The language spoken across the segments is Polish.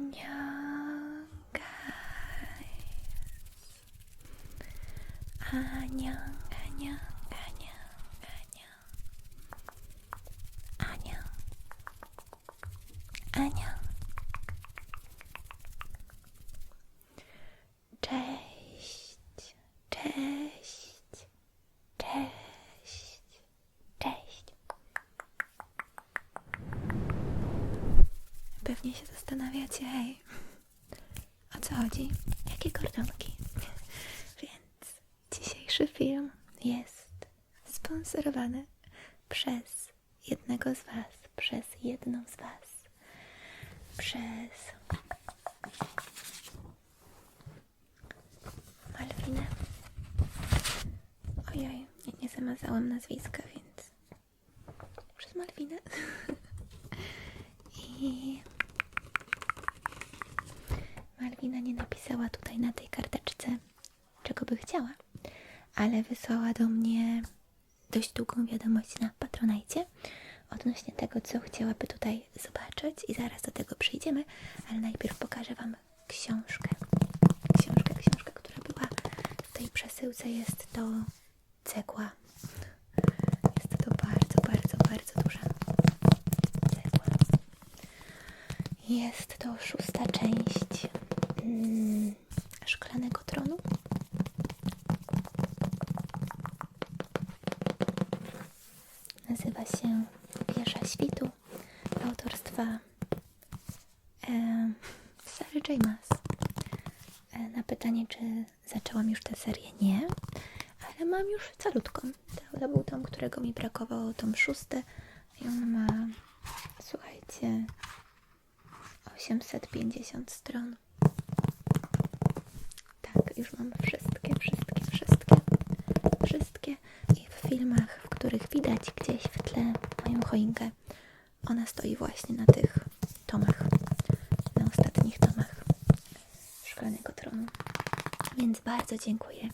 Annyeong, guys. Ah, annyeong, annyeong. Ah, hej, o co chodzi? Jakie kordonki? Więc dzisiejszy film jest sponsorowany przez jednego z Was, przez jedną z Was, przez Malwinę. Ojej, nie, nie zamazałam nazwiska, więc przez Malwinę. I Malwina nie napisała tutaj na tej karteczce, czego by chciała, ale wysłała do mnie dość długą wiadomość na Patronajcie odnośnie tego, co chciałaby tutaj zobaczyć i zaraz do tego przyjdziemy, ale najpierw pokażę Wam książkę. Książkę, książkę, która była w tej przesyłce. Jest to cegła. Jest to bardzo, bardzo, bardzo duża cegła. Jest to szósta część Nazywa się Wieża Świtu autorstwa e, Sary J. E, na pytanie, czy zaczęłam już tę serię, nie, ale mam już calutką. To, był tom, którego mi brakowało, tom szósty i on ma, słuchajcie, 850 stron. Tak, już mam wszystkie, wszystkie, wszystkie, wszystkie i w filmach, w których widać gdzieś w tle moją choinkę, ona stoi właśnie na tych tomach, na ostatnich tomach Szklanego Tronu. Więc bardzo dziękuję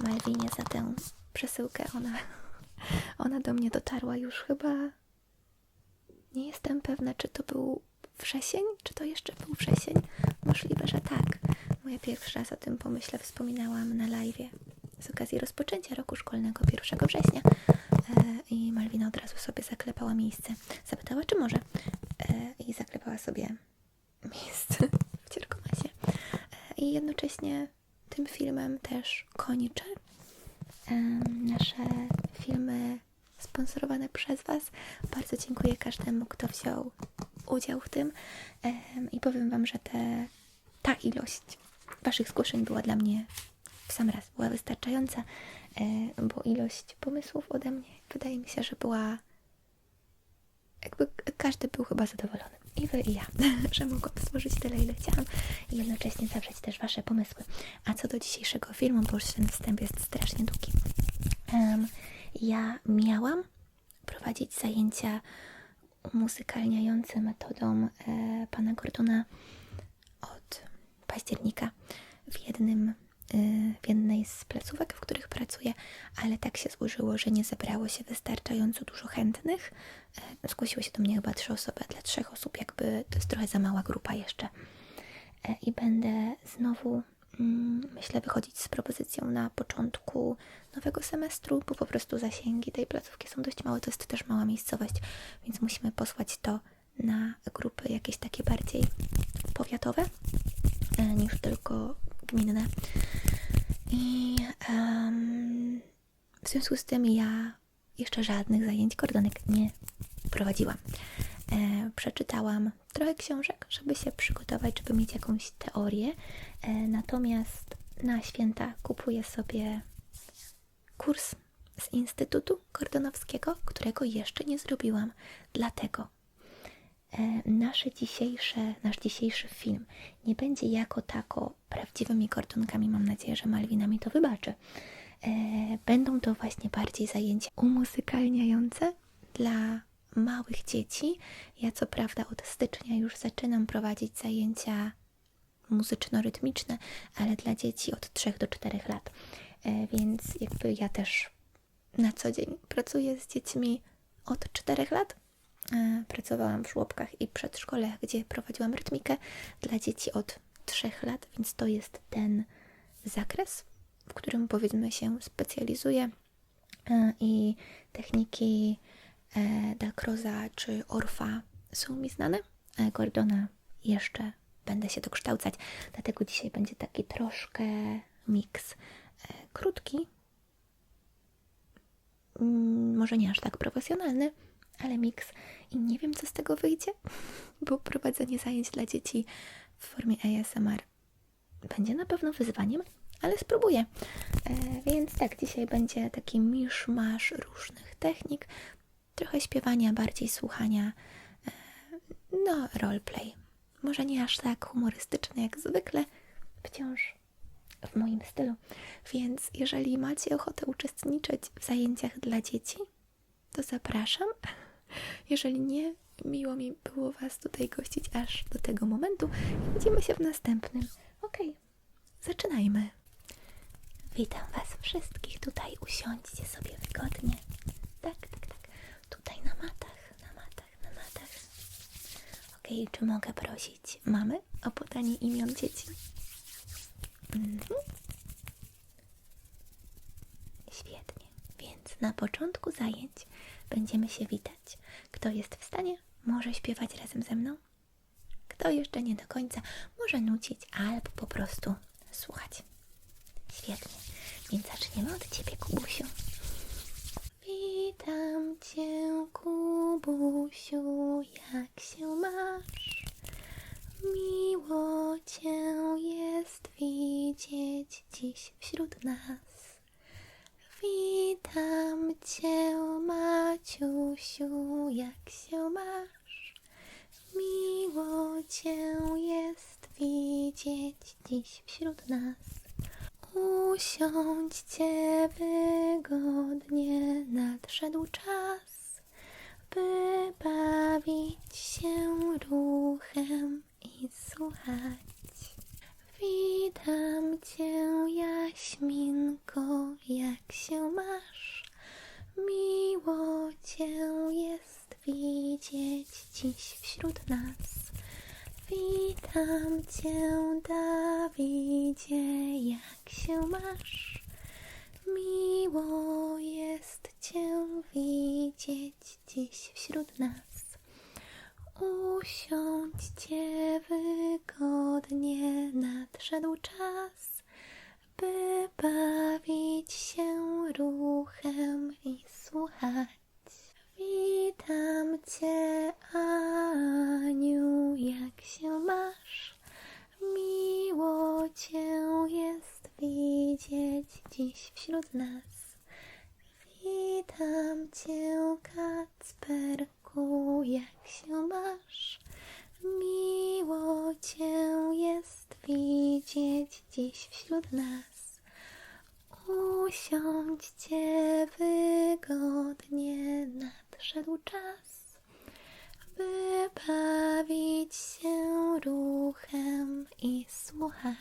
Malwinie za tę przesyłkę. Ona, ona do mnie dotarła już chyba. Nie jestem pewna, czy to był wrzesień, czy to jeszcze był wrzesień. Możliwe, że tak. Moja pierwszy raz o tym pomyśle wspominałam na live z okazji rozpoczęcia roku szkolnego 1 września. E, I Malwina od razu sobie zaklepała miejsce. Zapytała, czy może. E, I zaklepała sobie miejsce w Cierkomasie. E, I jednocześnie tym filmem też kończę nasze filmy sponsorowane przez Was. Bardzo dziękuję każdemu, kto wziął udział w tym i powiem Wam, że te, ta ilość Waszych zgłoszeń była dla mnie w sam raz, była wystarczająca, bo ilość pomysłów ode mnie wydaje mi się, że była jakby każdy był chyba zadowolony. I wy, i ja, że mogłam stworzyć tyle, ile chciałam i jednocześnie zawrzeć też wasze pomysły. A co do dzisiejszego filmu, bo już ten wstęp jest strasznie długi. em, ja miałam prowadzić zajęcia umuzykalniające metodą e, pana Gordona od października w jednym w jednej z placówek, w których pracuję, ale tak się złożyło, że nie zebrało się wystarczająco dużo chętnych. E, Zgłosiło się do mnie chyba trzy osoby, a dla trzech osób jakby to jest trochę za mała grupa jeszcze. E, I będę znowu, mm, myślę, wychodzić z propozycją na początku nowego semestru, bo po prostu zasięgi tej placówki są dość małe. To jest też mała miejscowość, więc musimy posłać to na grupy jakieś takie bardziej powiatowe niż tylko gminne. I em, w związku z tym ja jeszcze żadnych zajęć kordonek nie prowadziłam. E, przeczytałam trochę książek, żeby się przygotować, żeby mieć jakąś teorię. E, natomiast na święta kupuję sobie kurs z Instytutu Kordonowskiego, którego jeszcze nie zrobiłam. Dlatego nasze dzisiejsze, nasz dzisiejszy film nie będzie jako tako prawdziwymi kordonkami. Mam nadzieję, że Malwina mi to wybaczy. E, będą to właśnie bardziej zajęcia umuzykalniające dla małych dzieci. Ja co prawda od stycznia już zaczynam prowadzić zajęcia muzyczno-rytmiczne, ale dla dzieci od 3 do 4 lat. E, więc jakby ja też na co dzień pracuję z dziećmi od 4 lat, e, pracowałam w żłobkach i przedszkolach, gdzie prowadziłam rytmikę dla dzieci od 3 lat, więc to jest ten zakres, w którym powiedzmy się specjalizuję E, i techniki e, Dalcroza czy Orfa są mi znane. E, Gordona jeszcze będę się dokształcać, dlatego dzisiaj będzie taki troszkę miks e, krótki, Mm, może nie aż tak profesjonalny, ale miks i nie wiem co z tego wyjdzie, bo prowadzenie zajęć dla dzieci w formie ASMR będzie na pewno wyzwaniem, ale spróbuję. E, więc tak, dzisiaj będzie taki miszmasz różnych technik, trochę śpiewania, bardziej słuchania, e, no roleplay. Może nie aż tak humorystyczny jak zwykle, wciąż w moim stylu. Więc jeżeli macie ochotę uczestniczyć w zajęciach dla dzieci, to zapraszam. Jeżeli nie, miło mi było Was tutaj gościć aż do tego momentu. Widzimy się w następnym. Okej, zaczynajmy. Witam Was wszystkich. Tutaj usiądźcie sobie wygodnie. Tak, tak, tak. Tutaj na matach, na matach, na matach. Okej, czy mogę prosić mamy o podanie imion dzieci? Mhm. Świetnie. Więc na początku zajęć będziemy się witać. Kto jest w stanie, może śpiewać razem ze mną. Kto jeszcze nie do końca, może nucić albo po prostu słuchać. Świetnie. Więc zaczniemy od Ciebie, Kubusiu. Witam Cię, Kubusiu, jak się masz? Miło Cię jest widzieć dziś wśród nas. Witam Cię, Maciusiu, jak się masz? Miło Cię jest widzieć dziś wśród nas. Usiądźcie wygodnie, nadszedł czas, by bawić się ruchem i słuchać. Witam Cię, Jaśminko, dziś wśród nas. Witam Cię, Dawidzie, jak się masz? Miło jest Cię widzieć dziś wśród nas. Usiądźcie wygodnie, nadszedł czas, by bawić się ruchem i słuchać. Witam Cię, Aniu, jak się masz? Miło Cię jest widzieć dziś wśród nas. Witam Cię, Kacperku, jak się masz? Miło Cię jest widzieć dziś wśród nas. Usiądźcie wygodnie, nadszedł czas, by bawić się ruchem i słuchać.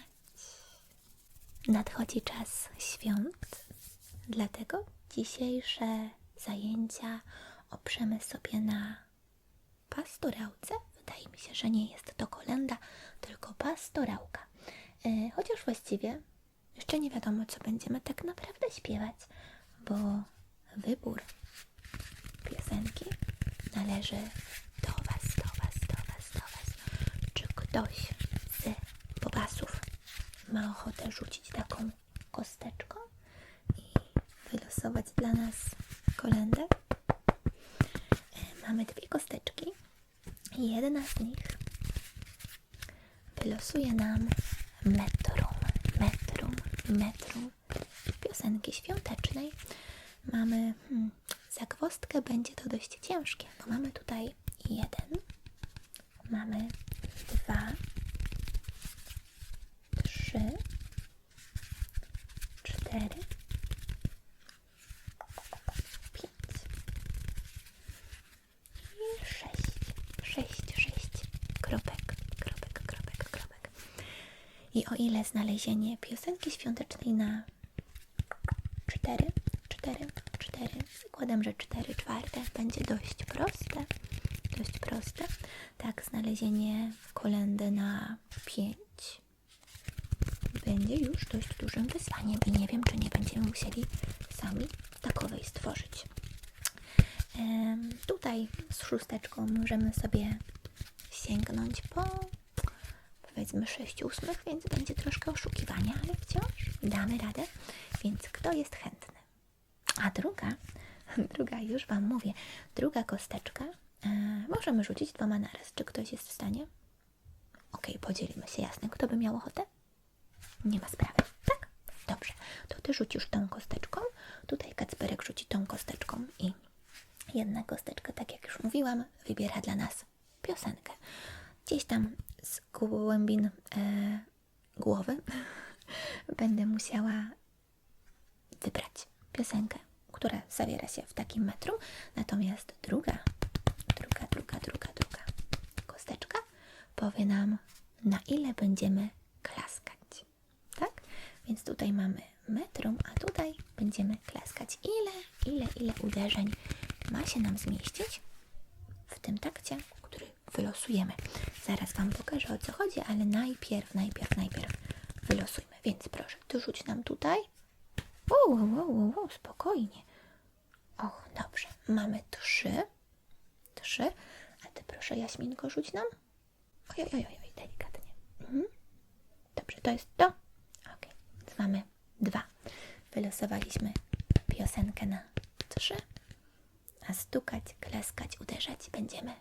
Nadchodzi czas świąt, dlatego dzisiejsze zajęcia oprzemy sobie na pastorałce. Wydaje mi się, że nie jest to kolenda, tylko pastorałka. E, Chociaż właściwie jeszcze nie wiadomo, co będziemy tak naprawdę śpiewać, bo wybór piosenki należy do Was, do Was, do Was, do Was. Czy ktoś z bobasów ma ochotę rzucić taką kosteczką i wylosować dla nas kolendę? E, Mamy dwie kosteczki. Jedna z nich wylosuje nam metrum, metrum, metrum piosenki świątecznej. Mamy hmm, zagwozdkę, będzie to dość ciężkie, mamy tutaj jeden, mamy dwa, trzy, cztery, pięć i sześć, sześć, sześć kropek, kropek, kropek, kropek. I o ile znalezienie piosenki świątecznej na cztery, cztery, cztery, zakładam, że cztery czwarte będzie dość proste, dość proste. Tak, znalezienie kolendy na 5 będzie już dość dużym wyzwaniem i nie wiem, czy nie będziemy musieli sami takowej stworzyć. Tutaj z szósteczką możemy sobie sięgnąć po powiedzmy 6 ósmych, więc będzie troszkę oszukiwania, ale wciąż damy radę. Więc kto jest chętny? A druga, druga już Wam mówię, druga kosteczka e, możemy rzucić dwoma naraz. Czy ktoś jest w stanie? Ok, podzielimy się, jasne. Kto by miał ochotę? Nie ma sprawy, tak? Dobrze, to Ty rzucisz tą kosteczką, tutaj Kacperek rzuci tą kosteczką i jedna kosteczka, tak jak już mówiłam, wybiera dla nas piosenkę. Gdzieś tam z głębin e, głowy będę musiała wybrać piosenkę, która zawiera się w takim metrum, natomiast druga, druga, druga, druga, druga kosteczka powie nam, na ile będziemy klaskać. Tak? Więc tutaj mamy metrum, a tutaj będziemy klaskać. Ile, ile, ile uderzeń ma się nam zmieścić w tym takcie, który wylosujemy. Zaraz Wam pokażę o co chodzi, ale najpierw, najpierw, najpierw wylosujmy. Więc proszę, Ty rzuć nam tutaj. Wow, wow, wow, wow, spokojnie. Och, dobrze. Mamy trzy. Trzy. A Ty proszę, Jaśminko, rzuć nam. Oj, oj, oj, delikatnie. Mhm. Dobrze, to jest to. Ok, mamy dwa. Wylosowaliśmy piosenkę na trzy, a stukać, klaskać, uderzać będziemy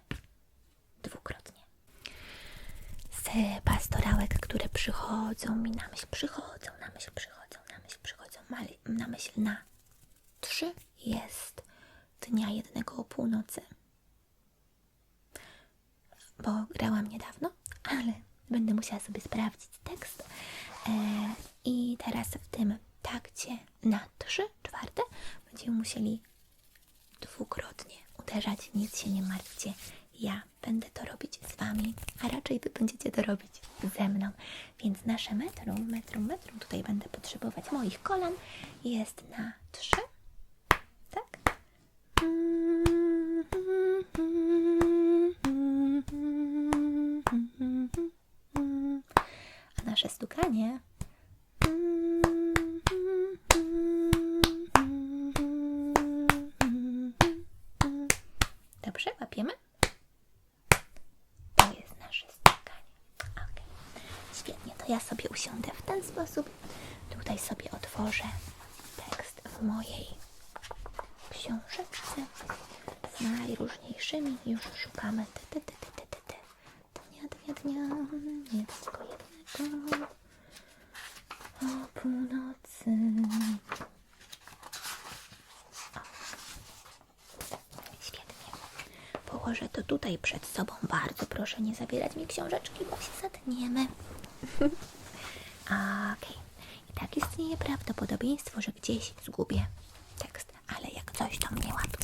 dwukrotnie. Z pastorałek, które przychodzą mi na myśl, przychodzą na myśl, przychodzą na myśl, przychodzą na myśl na trzy jest dnia jednego o północy bo grałam niedawno, ale będę musiała sobie sprawdzić tekst. E, I teraz w tym takcie na trzy czwarte będziemy musieli dwukrotnie uderzać. Nic się nie martwcie. Ja będę to robić z Wami, a raczej Wy będziecie to robić ze mną. Więc nasze metrum, metrum, metrum, tutaj będę potrzebować moich kolan, jest na trzy. Tak? A nasze stukanie. Dobrze, łapiemy? To jest nasze stukanie. Ok. Świetnie, to ja sobie usiądę w ten sposób. Tutaj sobie otworzę tekst w mojej książeczce z najróżniejszymi. Już szukamy. Ty, ty, ty, ty, ty, ty. Dnia, dnia, dnia. Nie tylko jednego. O północy. Położę to tutaj przed sobą. Bardzo proszę nie zabierać mi książeczki, bo się zatniemy. Okej. I tak istnieje prawdopodobieństwo, że gdzieś zgubię tekst, ale jak coś, to mnie łapcie.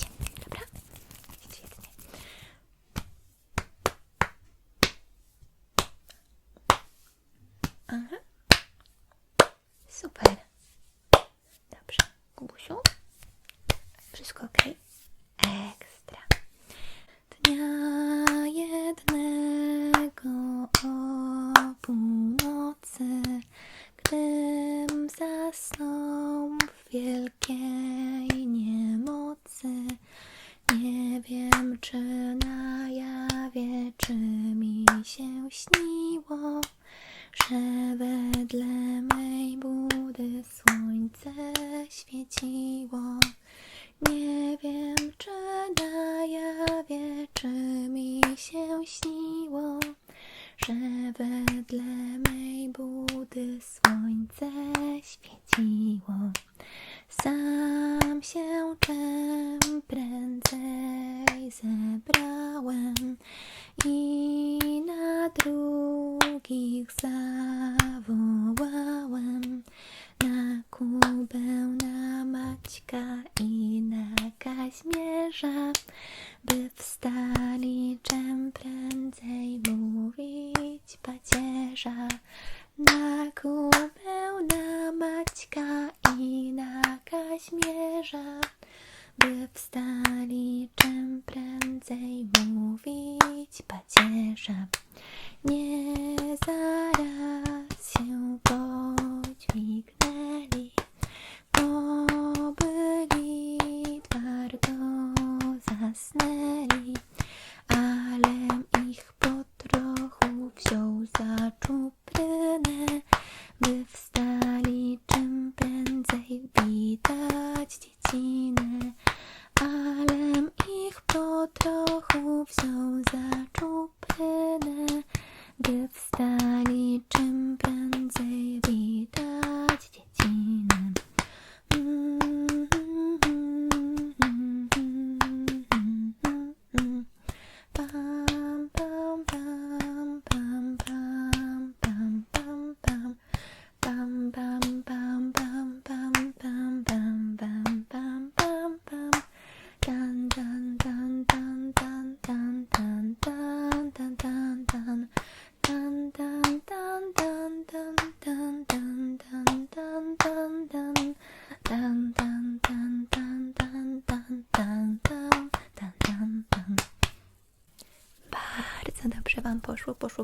把你唇边嘴边的亲亲亲。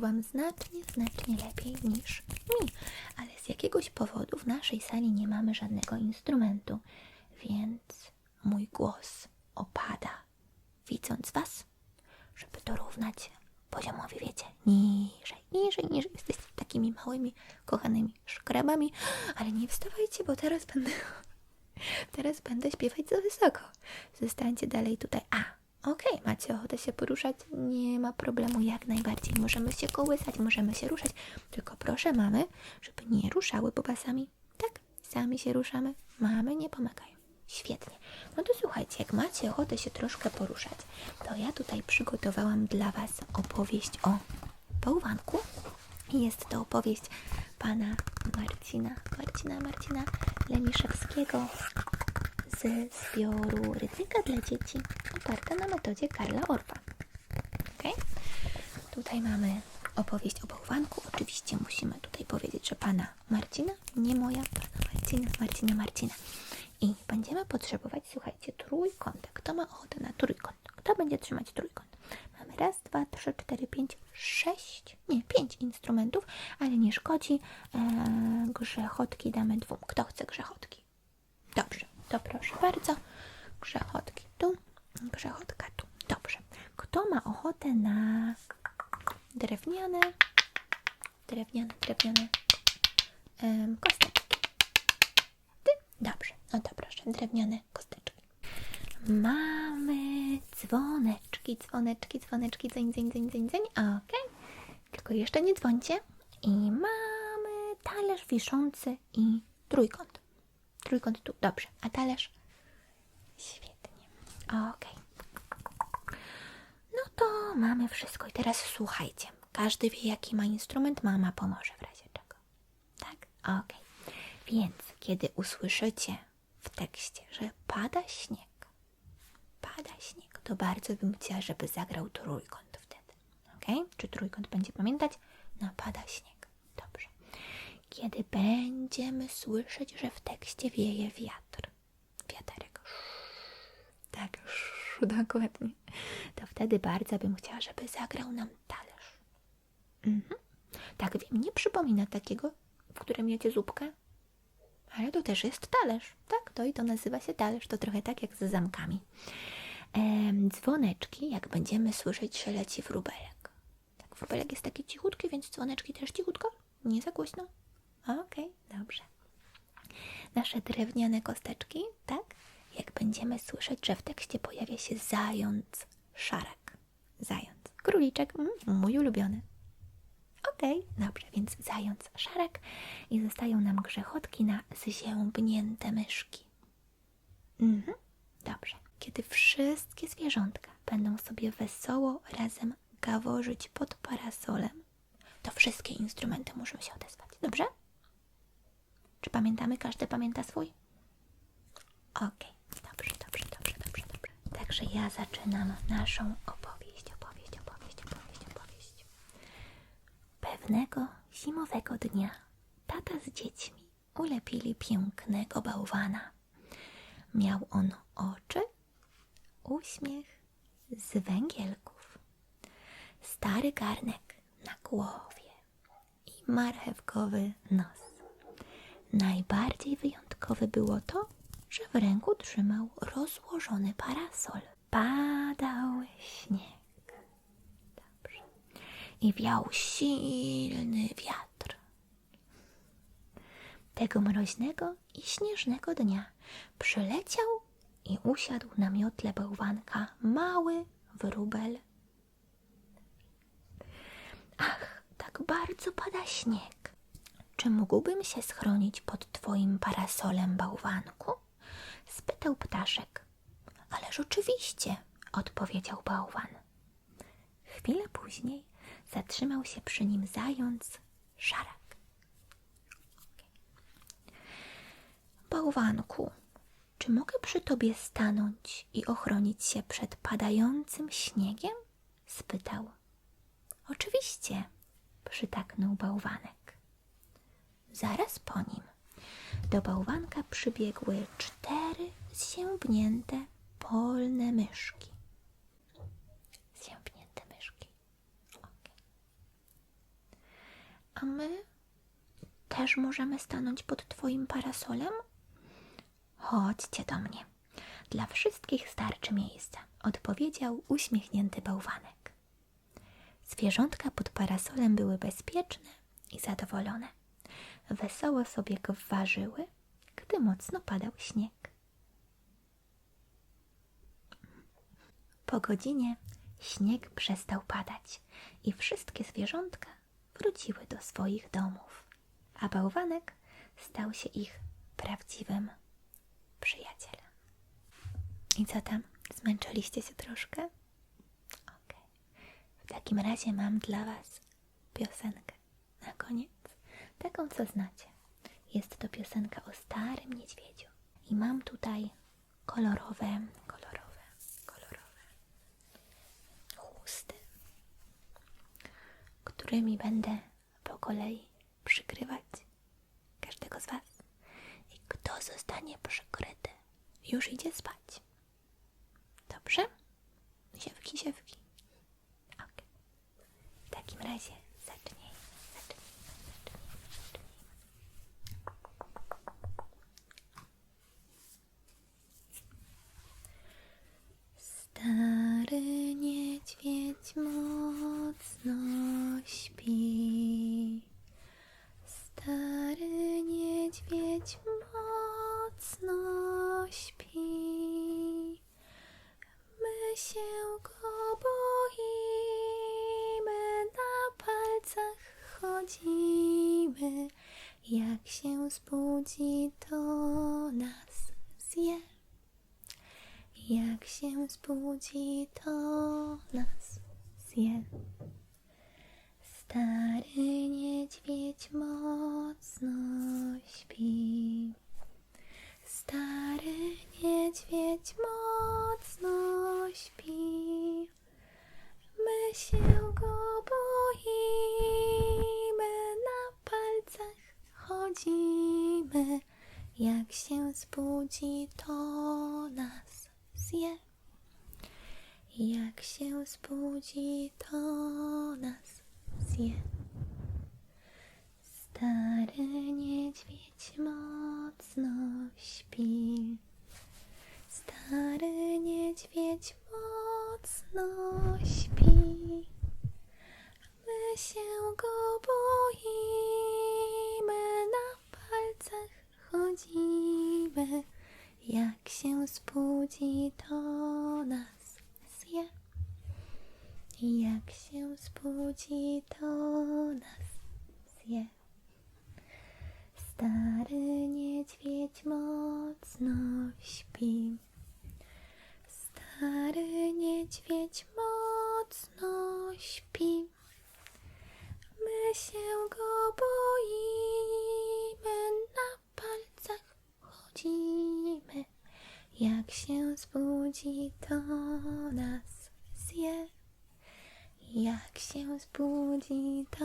Wam znacznie, znacznie lepiej niż mi. Ale z jakiegoś powodu w naszej sali nie mamy żadnego instrumentu, więc mój głos opada, widząc Was, żeby dorównać poziomowi, wiecie, niżej, niżej, niżej. Jesteście takimi małymi, kochanymi szkrabami, ale nie wstawajcie, bo teraz będę Teraz będę śpiewać za wysoko. Zostańcie dalej tutaj. A, okej, macie ochotę się poruszać? Nie ma problemu, jak najbardziej. Możemy się kołysać, możemy się ruszać. Tylko proszę mamy, żeby nie ruszały bobasami. Tak, sami się ruszamy. Mamy nie pomagają. Świetnie. No to słuchajcie, jak macie ochotę się troszkę poruszać, to ja tutaj przygotowałam dla Was opowieść o bałwanku. Jest to opowieść pana Marcina, Marcina, Marcina Lemiszewskiego ze zbioru Ryzyka dla dzieci, oparta na metodzie Karla Orfa. Okay? Tutaj mamy opowieść o bałwanku. Oczywiście musimy tutaj powiedzieć, że pana Marcina, nie moja, pana Marcina, Marcina, Marcina. I będziemy potrzebować, słuchajcie, trójkąta. Kto ma ochotę na trójkąt? Kto będzie trzymać trójkąt? Mamy raz, dwa, trzy, cztery, pięć, sześć, nie, pięć instrumentów, ale nie szkodzi. Eee, grzechotki damy dwóm. Kto chce grzechotki? Dobrze, to proszę bardzo. Grzechotki tu, grzechotka tu. Dobrze. Kto ma ochotę na drewniane, drewniane, drewniane kosteczki? Ty? Dobrze. No to proszę, drewniane kosteczki. Mamy dzwoneczki, dzwoneczki, dzwoneczki, dzeń, dzeń, dzeń, dzeń, dzeń. Okej. Tylko jeszcze nie dzwońcie. I mamy talerz wiszący i trójkąt. Trójkąt tu. Dobrze. A talerz? Świetnie. Okej. No to mamy wszystko. I teraz słuchajcie. Każdy wie, jaki ma instrument. Mama pomoże w razie czego. Tak? Okej. Więc kiedy usłyszycie w tekście, że pada śnieg, pada śnieg, to bardzo bym chciała, żeby zagrał trójkąt wtedy. Ok? Czy trójkąt będzie pamiętać? No, pada śnieg. Kiedy będziemy słyszeć, że w tekście wieje wiatr, wiaterek, tak, dokładnie, to wtedy bardzo bym chciała, żeby zagrał nam talerz. Mhm. Tak, wiem, nie przypomina takiego, w którym jecie zupkę, ale to też jest talerz, tak? To i to nazywa się talerz, to trochę tak jak ze zamkami. Dzwoneczki, jak będziemy słyszeć, że leci wróbelek. Tak, wróbelek jest taki cichutki, więc dzwoneczki też cichutko, nie za głośno. Okej, dobrze. Nasze drewniane kosteczki, tak? Jak będziemy słyszeć, że w tekście pojawia się zając szarek. Zając. Króliczek, mm, mój ulubiony. Okej, dobrze, więc zając szarek i zostają nam grzechotki na zziębnięte myszki. Mhm, dobrze. Kiedy wszystkie zwierzątka będą sobie wesoło razem gaworzyć pod parasolem, to wszystkie instrumenty muszą się odezwać. Dobrze? Czy pamiętamy? Każdy pamięta swój? Okej, dobrze, dobrze, dobrze, dobrze, dobrze. Także ja zaczynam naszą opowieść, opowieść, opowieść, opowieść, opowieść. Pewnego zimowego dnia tata z dziećmi ulepili pięknego bałwana. Miał on oczy, uśmiech z węgielków, stary garnek na głowie i marchewkowy nos. Najbardziej wyjątkowe było to, że w ręku trzymał rozłożony parasol. Padał śnieg. Dobrze. i wiał silny wiatr. Tego mroźnego i śnieżnego dnia przyleciał i usiadł na miotle bałwanka mały wróbel. Ach, tak bardzo pada śnieg. Czy mógłbym się schronić pod twoim parasolem, bałwanku? spytał ptaszek. Ależ oczywiście, odpowiedział bałwan. Chwilę później zatrzymał się przy nim zając szarak. Bałwanku, czy mogę przy tobie stanąć i ochronić się przed padającym śniegiem? spytał. Oczywiście, przytaknął bałwanek. Zaraz po nim do bałwanka przybiegły cztery zziębnięte polne myszki. Zziębnięte myszki. Okej. A my też możemy stanąć pod twoim parasolem? Chodźcie do mnie. Dla wszystkich starczy miejsca, odpowiedział uśmiechnięty bałwanek. Zwierzątka pod parasolem były bezpieczne i zadowolone. Wesoło sobie gwarzyły, gdy mocno padał śnieg. Po godzinie śnieg przestał padać i wszystkie zwierzątka wróciły do swoich domów, a bałwanek stał się ich prawdziwym przyjacielem. I co tam? Zmęczyliście się troszkę? Okej. W takim razie mam dla Was piosenkę na koniec, taką co znacie. Jest to piosenka o starym niedźwiedziu. I mam tutaj kolorowe, kolorowe, kolorowe chusty, którymi będę po kolei przykrywać każdego z Was. I kto zostanie przykryty, już idzie spać. Dobrze? Siewki, siewki. Ok. W takim razie Stary niedźwiedź mocno śpi. Stary niedźwiedź mocno śpi. My się go boimy, na palcach chodzimy. Jak się zbudzi, to nas zje. Jak się zbudzi, to nas zje. Stary niedźwiedź mocno śpi. Stary niedźwiedź mocno śpi. My się go boimy, na palcach chodzimy. Jak się zbudzi, to nas zje. Jak się zbudzi, to nas zje. Stary niedźwiedź mocno śpi. Stary niedźwiedź mocno śpi. My się go boimy, na palcach chodzimy. Jak się zbudzi, to nas zje. Jak się zbudzi, to nas zje. Stary niedźwiedź mocno śpi. Stary niedźwiedź mocno śpi. My się go boimy, na palcach chodzimy. Jak się zbudzi, to nas zje. Jak się zbudzi, to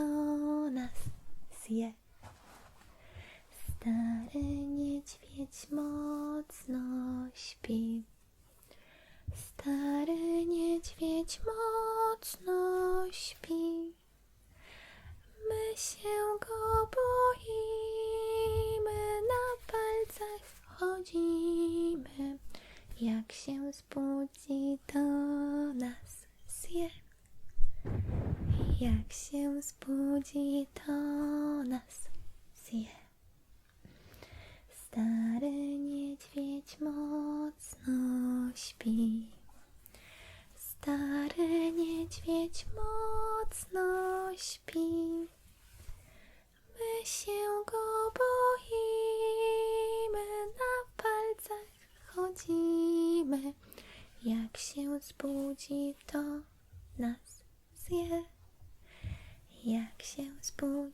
nas zje. Jak się zbudzi, to nas zje. Stary niedźwiedź mocno śpi. Stary niedźwiedź mocno śpi. My się go boimy, na palcach chodzimy. Jak się zbudzi, to nas zje. Jak się zbudzi, to